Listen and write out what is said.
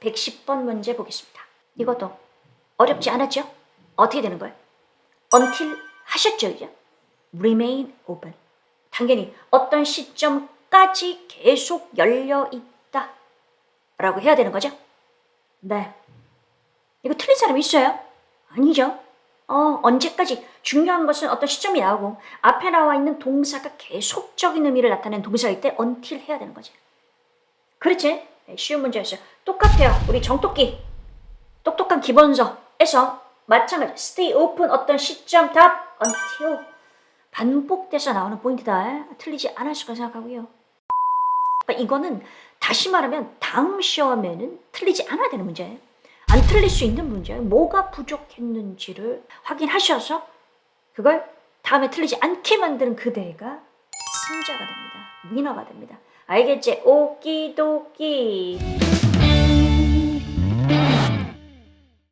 110번 문제 보겠습니다. 이것도 어렵지 않았죠? 어떻게 되는 거예요? until 하셨죠, 이제? remain open. 당연히 어떤 시점까지 계속 열려 있다. 라고 해야 되는 거죠? 네. 이거 틀린 사람 있어요? 아니죠. 어, 언제까지? 중요한 것은 어떤 시점이 나오고 앞에 나와 있는 동사가 계속적인 의미를 나타내는 동사일 때 until 해야 되는 거지. 그렇지? 네, 쉬운 문제였어요. 똑같아요. 우리 정똑기. 똑똑한 기본서에서 마찬가지. stay open 어떤 시점 답 until 반복돼서 나오는 포인트다. 틀리지 않았을 거라 생각하고요. 그러니까 이거는 다시 말하면 다음 시험에는 틀리지 않아야 되는 문제예요. 안 틀릴 수 있는 문제예요. 뭐가 부족했는지를 확인하셔서 그걸 다음에 틀리지 않게 만드는 그대가 승자가 됩니다. 위너가 됩니다. 알겠지? 오키도키.